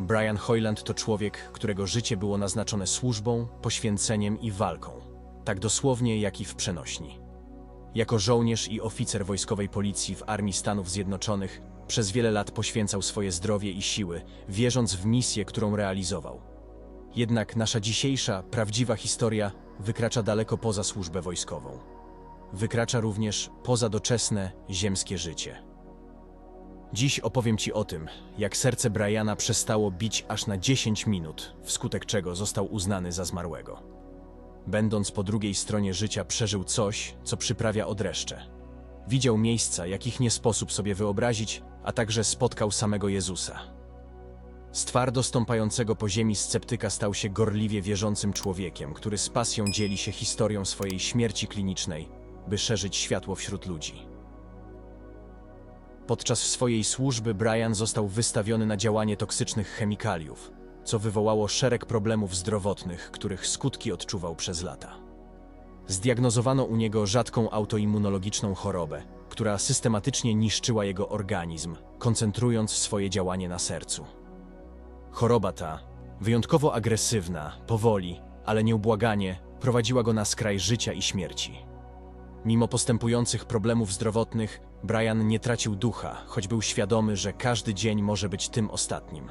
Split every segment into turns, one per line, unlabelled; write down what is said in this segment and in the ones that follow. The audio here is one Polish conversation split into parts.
Brian Hoyland to człowiek, którego życie było naznaczone służbą, poświęceniem i walką. Tak dosłownie, jak i w przenośni. Jako żołnierz i oficer wojskowej policji w Armii Stanów Zjednoczonych przez wiele lat poświęcał swoje zdrowie i siły, wierząc w misję, którą realizował. Jednak nasza dzisiejsza, prawdziwa historia wykracza daleko poza służbę wojskową. Wykracza również poza doczesne, ziemskie życie. Dziś opowiem Ci o tym, jak serce Briana przestało bić aż na 10 minut, wskutek czego został uznany za zmarłego. Będąc po drugiej stronie życia, przeżył coś, co przyprawia odreszcze. Widział miejsca, jakich nie sposób sobie wyobrazić, a także spotkał samego Jezusa. Z twardo stąpającego po ziemi sceptyka stał się gorliwie wierzącym człowiekiem, który z pasją dzieli się historią swojej śmierci klinicznej, by szerzyć światło wśród ludzi. Podczas swojej służby Brian został wystawiony na działanie toksycznych chemikaliów, co wywołało szereg problemów zdrowotnych, których skutki odczuwał przez lata. Zdiagnozowano u niego rzadką autoimmunologiczną chorobę, która systematycznie niszczyła jego organizm, koncentrując swoje działanie na sercu. Choroba ta, wyjątkowo agresywna, powoli, ale nieubłaganie, prowadziła go na skraj życia i śmierci. Mimo postępujących problemów zdrowotnych, Brian nie tracił ducha, choć był świadomy, że każdy dzień może być tym ostatnim.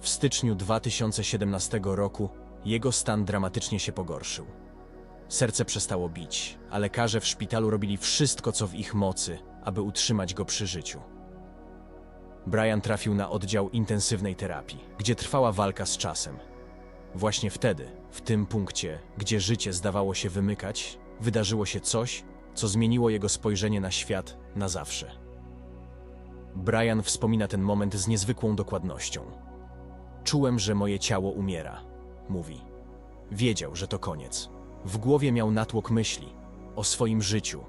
W styczniu 2017 roku jego stan dramatycznie się pogorszył. Serce przestało bić, a lekarze w szpitalu robili wszystko, co w ich mocy, aby utrzymać go przy życiu. Brian trafił na oddział intensywnej terapii, gdzie trwała walka z czasem. Właśnie wtedy, w tym punkcie, gdzie życie zdawało się wymykać, wydarzyło się coś, co zmieniło jego spojrzenie na świat na zawsze. Brian wspomina ten moment z niezwykłą dokładnością. Czułem, że moje ciało umiera, mówi. Wiedział, że to koniec. W głowie miał natłok myśli o swoim życiu,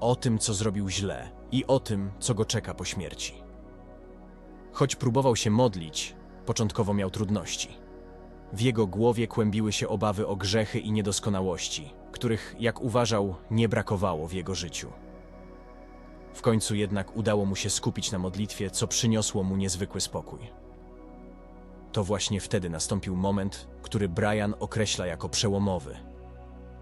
o tym, co zrobił źle i o tym, co go czeka po śmierci. Choć próbował się modlić, początkowo miał trudności. W jego głowie kłębiły się obawy o grzechy i niedoskonałości, których, jak uważał, nie brakowało w jego życiu. W końcu jednak udało mu się skupić na modlitwie, co przyniosło mu niezwykły spokój. To właśnie wtedy nastąpił moment, który Brian określa jako przełomowy.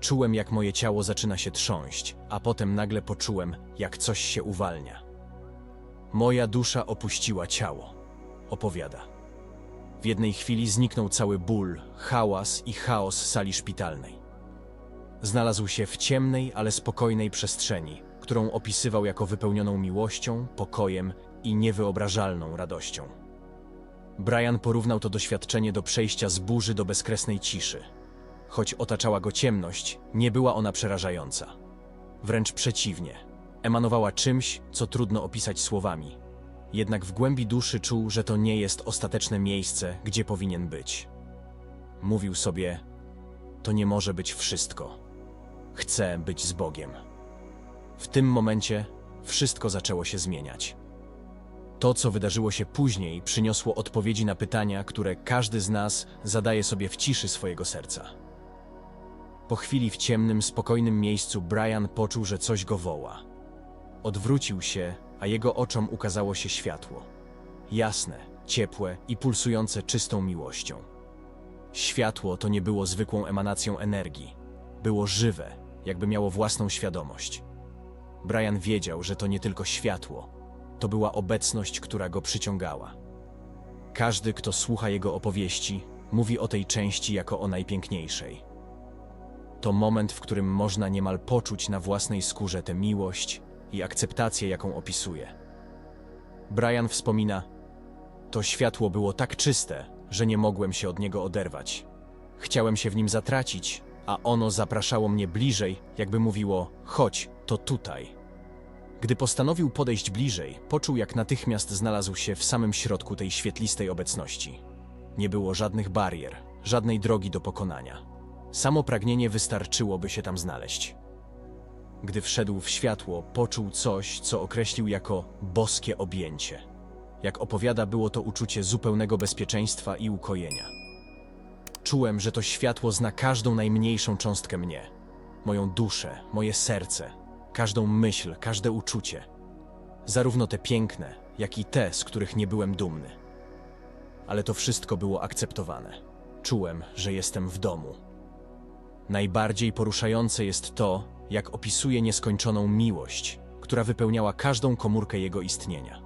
Czułem, jak moje ciało zaczyna się trząść, a potem nagle poczułem, jak coś się uwalnia. Moja dusza opuściła ciało, opowiada. W jednej chwili zniknął cały ból, hałas i chaos sali szpitalnej. Znalazł się w ciemnej, ale spokojnej przestrzeni, którą opisywał jako wypełnioną miłością, pokojem i niewyobrażalną radością. Brian porównał to doświadczenie do przejścia z burzy do bezkresnej ciszy. Choć otaczała go ciemność, nie była ona przerażająca. Wręcz przeciwnie, emanowała czymś, co trudno opisać słowami. Jednak w głębi duszy czuł, że to nie jest ostateczne miejsce, gdzie powinien być. Mówił sobie: To nie może być wszystko. Chcę być z Bogiem. W tym momencie wszystko zaczęło się zmieniać. To, co wydarzyło się później, przyniosło odpowiedzi na pytania, które każdy z nas zadaje sobie w ciszy swojego serca. Po chwili w ciemnym, spokojnym miejscu Brian poczuł, że coś go woła. Odwrócił się, a jego oczom ukazało się światło. Jasne, ciepłe i pulsujące czystą miłością. Światło to nie było zwykłą emanacją energii. Było żywe, jakby miało własną świadomość. Brian wiedział, że to nie tylko światło, to była obecność, która go przyciągała. Każdy, kto słucha jego opowieści, mówi o tej części jako o najpiękniejszej. To moment, w którym można niemal poczuć na własnej skórze tę miłość i akceptację, jaką opisuje. Brian wspomina: To światło było tak czyste, że nie mogłem się od niego oderwać. Chciałem się w nim zatracić, a ono zapraszało mnie bliżej, jakby mówiło: Chodź, to tutaj. Gdy postanowił podejść bliżej, poczuł, jak natychmiast znalazł się w samym środku tej świetlistej obecności. Nie było żadnych barier, żadnej drogi do pokonania. Samo pragnienie wystarczyło, by się tam znaleźć. Gdy wszedł w światło, poczuł coś, co określił jako boskie objęcie. Jak opowiada, było to uczucie zupełnego bezpieczeństwa i ukojenia. Czułem, że to światło zna każdą najmniejszą cząstkę mnie, moją duszę, moje serce, każdą myśl, każde uczucie. Zarówno te piękne, jak i te, z których nie byłem dumny. ale to wszystko było akceptowane. Czułem, że jestem w domu. Najbardziej poruszające jest to, jak opisuje nieskończoną miłość, która wypełniała każdą komórkę jego istnienia.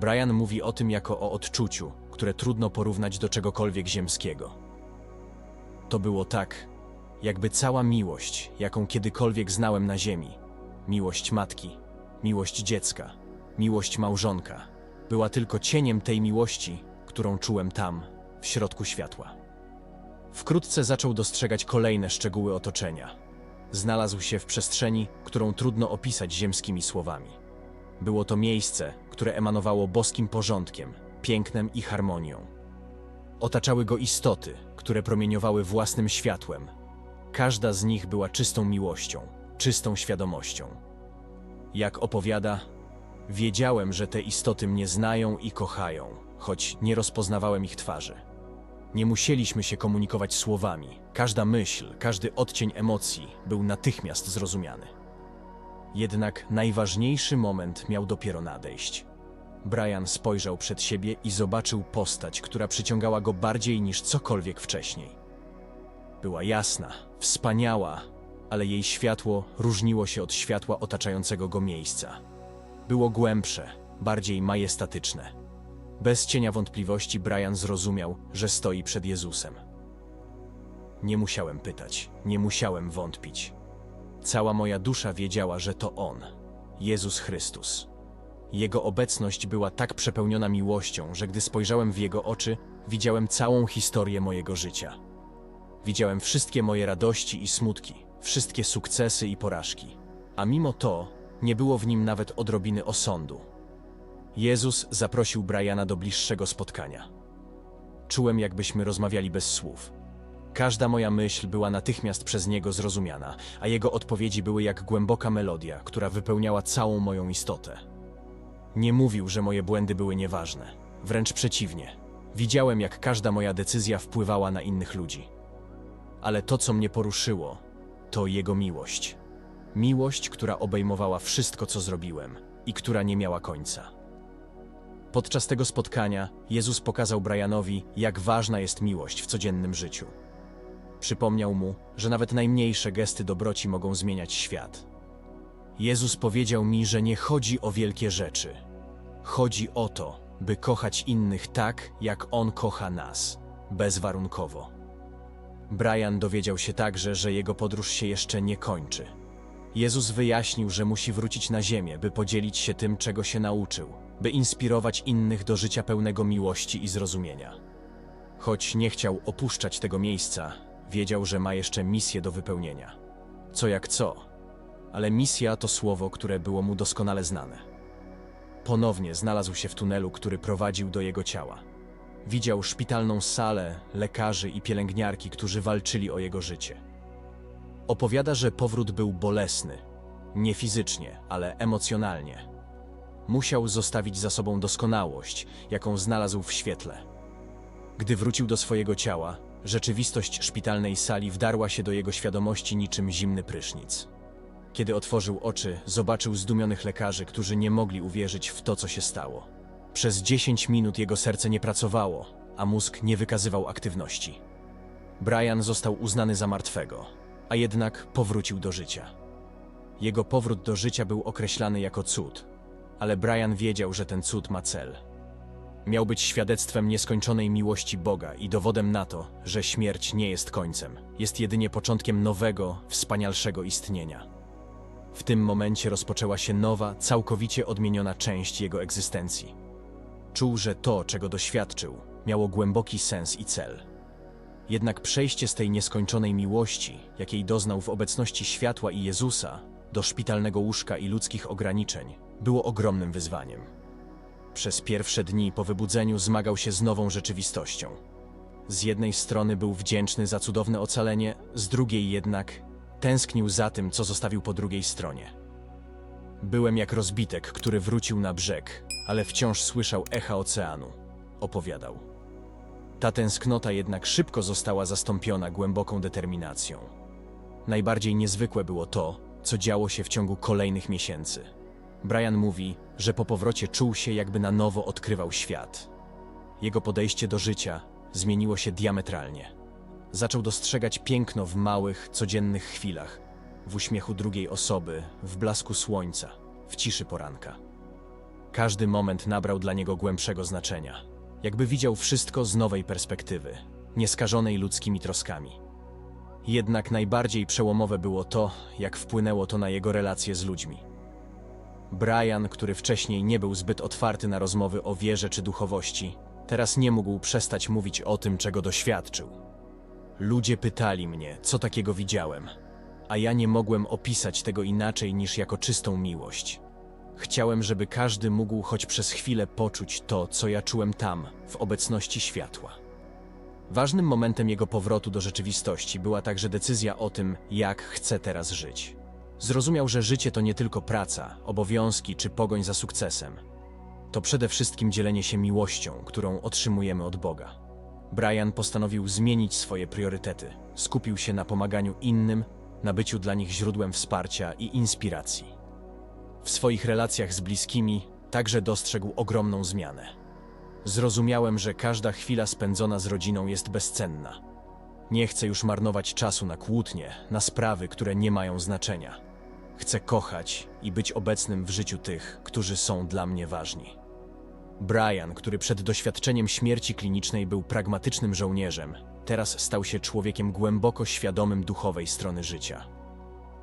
Brian mówi o tym jako o odczuciu, które trudno porównać do czegokolwiek ziemskiego. To było tak, jakby cała miłość, jaką kiedykolwiek znałem na ziemi miłość matki, miłość dziecka, miłość małżonka była tylko cieniem tej miłości, którą czułem tam, w środku światła. Wkrótce zaczął dostrzegać kolejne szczegóły otoczenia. Znalazł się w przestrzeni, którą trudno opisać ziemskimi słowami. Było to miejsce, które emanowało boskim porządkiem, pięknem i harmonią. Otaczały go istoty, które promieniowały własnym światłem. Każda z nich była czystą miłością, czystą świadomością. Jak opowiada, wiedziałem, że te istoty mnie znają i kochają, choć nie rozpoznawałem ich twarzy. Nie musieliśmy się komunikować słowami. Każda myśl, każdy odcień emocji był natychmiast zrozumiany. Jednak najważniejszy moment miał dopiero nadejść. Brian spojrzał przed siebie i zobaczył postać, która przyciągała go bardziej niż cokolwiek wcześniej. Była jasna, wspaniała, ale jej światło różniło się od światła otaczającego go miejsca. Było głębsze, bardziej majestatyczne. Bez cienia wątpliwości Brian zrozumiał, że stoi przed Jezusem. Nie musiałem pytać, nie musiałem wątpić. Cała moja dusza wiedziała, że to On, Jezus Chrystus. Jego obecność była tak przepełniona miłością, że gdy spojrzałem w Jego oczy, widziałem całą historię mojego życia. Widziałem wszystkie moje radości i smutki, wszystkie sukcesy i porażki. A mimo to nie było w nim nawet odrobiny osądu. Jezus zaprosił Briana do bliższego spotkania. Czułem, jakbyśmy rozmawiali bez słów. Każda moja myśl była natychmiast przez niego zrozumiana, a jego odpowiedzi były jak głęboka melodia, która wypełniała całą moją istotę. Nie mówił, że moje błędy były nieważne. Wręcz przeciwnie. Widziałem, jak każda moja decyzja wpływała na innych ludzi. Ale to, co mnie poruszyło, to jego miłość. Miłość, która obejmowała wszystko, co zrobiłem i która nie miała końca. Podczas tego spotkania Jezus pokazał Brianowi, jak ważna jest miłość w codziennym życiu. Przypomniał mu, że nawet najmniejsze gesty dobroci mogą zmieniać świat. Jezus powiedział mi, że nie chodzi o wielkie rzeczy. Chodzi o to, by kochać innych tak, jak On kocha nas, bezwarunkowo. Brian dowiedział się także, że jego podróż się jeszcze nie kończy. Jezus wyjaśnił, że musi wrócić na ziemię, by podzielić się tym, czego się nauczył, by inspirować innych do życia pełnego miłości i zrozumienia. Choć nie chciał opuszczać tego miejsca, wiedział, że ma jeszcze misję do wypełnienia. Co jak co, ale misja to słowo, które było mu doskonale znane. Ponownie znalazł się w tunelu, który prowadził do jego ciała. Widział szpitalną salę, lekarzy i pielęgniarki, którzy walczyli o jego życie. Opowiada, że powrót był bolesny, nie fizycznie, ale emocjonalnie. Musiał zostawić za sobą doskonałość, jaką znalazł w świetle. Gdy wrócił do swojego ciała, rzeczywistość szpitalnej sali wdarła się do jego świadomości niczym zimny prysznic. Kiedy otworzył oczy, zobaczył zdumionych lekarzy, którzy nie mogli uwierzyć w to, co się stało. Przez 10 minut jego serce nie pracowało, a mózg nie wykazywał aktywności. Brian został uznany za martwego, a jednak powrócił do życia. Jego powrót do życia był określany jako cud, ale Brian wiedział, że ten cud ma cel. Miał być świadectwem nieskończonej miłości Boga i dowodem na to, że śmierć nie jest końcem, jest jedynie początkiem nowego, wspanialszego istnienia. W tym momencie rozpoczęła się nowa, całkowicie odmieniona część jego egzystencji. Czuł, że to, czego doświadczył, miało głęboki sens i cel. Jednak przejście z tej nieskończonej miłości, jakiej doznał w obecności światła i Jezusa, do szpitalnego łóżka i ludzkich ograniczeń, było ogromnym wyzwaniem. Przez pierwsze dni po wybudzeniu zmagał się z nową rzeczywistością. Z jednej strony był wdzięczny za cudowne ocalenie, z drugiej jednak tęsknił za tym, co zostawił po drugiej stronie. Byłem jak rozbitek, który wrócił na brzeg, ale wciąż słyszał echa oceanu, opowiadał. Ta tęsknota jednak szybko została zastąpiona głęboką determinacją. Najbardziej niezwykłe było to, co działo się w ciągu kolejnych miesięcy. Brian mówi, że po powrocie czuł się, jakby na nowo odkrywał świat. jego podejście do życia zmieniło się diametralnie. Zaczął dostrzegać piękno w małych, codziennych chwilach, w uśmiechu drugiej osoby, w blasku słońca, w ciszy poranka. Każdy moment nabrał dla niego głębszego znaczenia, jakby widział wszystko z nowej perspektywy, nieskażonej ludzkimi troskami. Jednak najbardziej przełomowe było to, jak wpłynęło to na jego relacje z ludźmi. Brian, który wcześniej nie był zbyt otwarty na rozmowy o wierze czy duchowości, teraz nie mógł przestać mówić o tym, czego doświadczył. Ludzie pytali mnie, co takiego widziałem, a ja nie mogłem opisać tego inaczej niż jako czystą miłość. Chciałem, żeby każdy mógł choć przez chwilę poczuć to, co ja czułem tam, w obecności światła. Ważnym momentem jego powrotu do rzeczywistości była także decyzja o tym, jak chce teraz żyć. Zrozumiał, że życie to nie tylko praca, obowiązki czy pogoń za sukcesem. To przede wszystkim dzielenie się miłością, którą otrzymujemy od Boga. Brian postanowił zmienić swoje priorytety. Skupił się na pomaganiu innym, na byciu dla nich źródłem wsparcia i inspiracji. W swoich relacjach z bliskimi także dostrzegł ogromną zmianę. Zrozumiałem, że każda chwila spędzona z rodziną jest bezcenna. Nie chcę już marnować czasu na kłótnie, na sprawy, które nie mają znaczenia. Chcę kochać i być obecnym w życiu tych, którzy są dla mnie ważni. Brian, który przed doświadczeniem śmierci klinicznej był pragmatycznym żołnierzem, teraz stał się człowiekiem głęboko świadomym duchowej strony życia.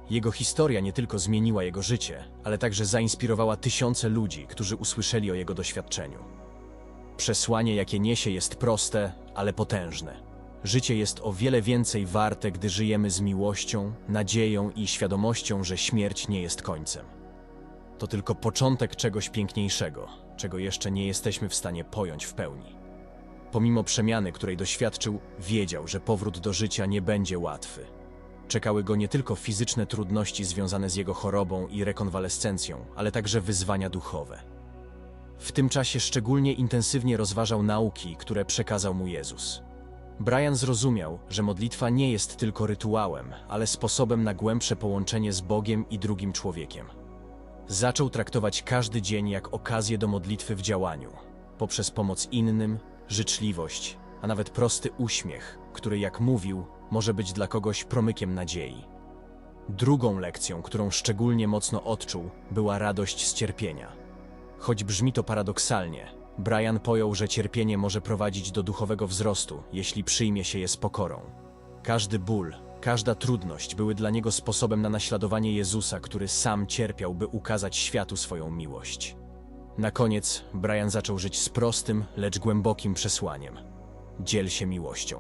Jego historia nie tylko zmieniła jego życie, ale także zainspirowała tysiące ludzi, którzy usłyszeli o jego doświadczeniu. Przesłanie, jakie niesie, jest proste, ale potężne. Życie jest o wiele więcej warte, gdy żyjemy z miłością, nadzieją i świadomością, że śmierć nie jest końcem. To tylko początek czegoś piękniejszego, czego jeszcze nie jesteśmy w stanie pojąć w pełni. Pomimo przemiany, której doświadczył, wiedział, że powrót do życia nie będzie łatwy. Czekały go nie tylko fizyczne trudności związane z jego chorobą i rekonwalescencją, ale także wyzwania duchowe. W tym czasie szczególnie intensywnie rozważał nauki, które przekazał mu Jezus. Brian zrozumiał, że modlitwa nie jest tylko rytuałem, ale sposobem na głębsze połączenie z Bogiem i drugim człowiekiem. Zaczął traktować każdy dzień jak okazję do modlitwy w działaniu, poprzez pomoc innym, życzliwość, a nawet prosty uśmiech, który, jak mówił, może być dla kogoś promykiem nadziei. Drugą lekcją, którą szczególnie mocno odczuł, była radość z cierpienia. Choć brzmi to paradoksalnie, Brian pojął, że cierpienie może prowadzić do duchowego wzrostu, jeśli przyjmie się je z pokorą. Każdy ból, każda trudność były dla niego sposobem na naśladowanie Jezusa, który sam cierpiał, by ukazać światu swoją miłość. Na koniec Brian zaczął żyć z prostym, lecz głębokim przesłaniem: dziel się miłością.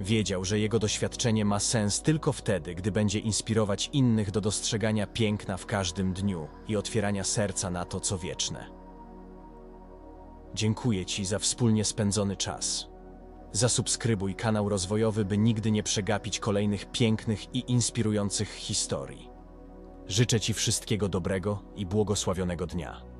Wiedział, że jego doświadczenie ma sens tylko wtedy, gdy będzie inspirować innych do dostrzegania piękna w każdym dniu i otwierania serca na to, co wieczne. Dziękuję Ci za wspólnie spędzony czas. Zasubskrybuj kanał rozwojowy, by nigdy nie przegapić kolejnych pięknych i inspirujących historii. Życzę Ci wszystkiego dobrego i błogosławionego dnia.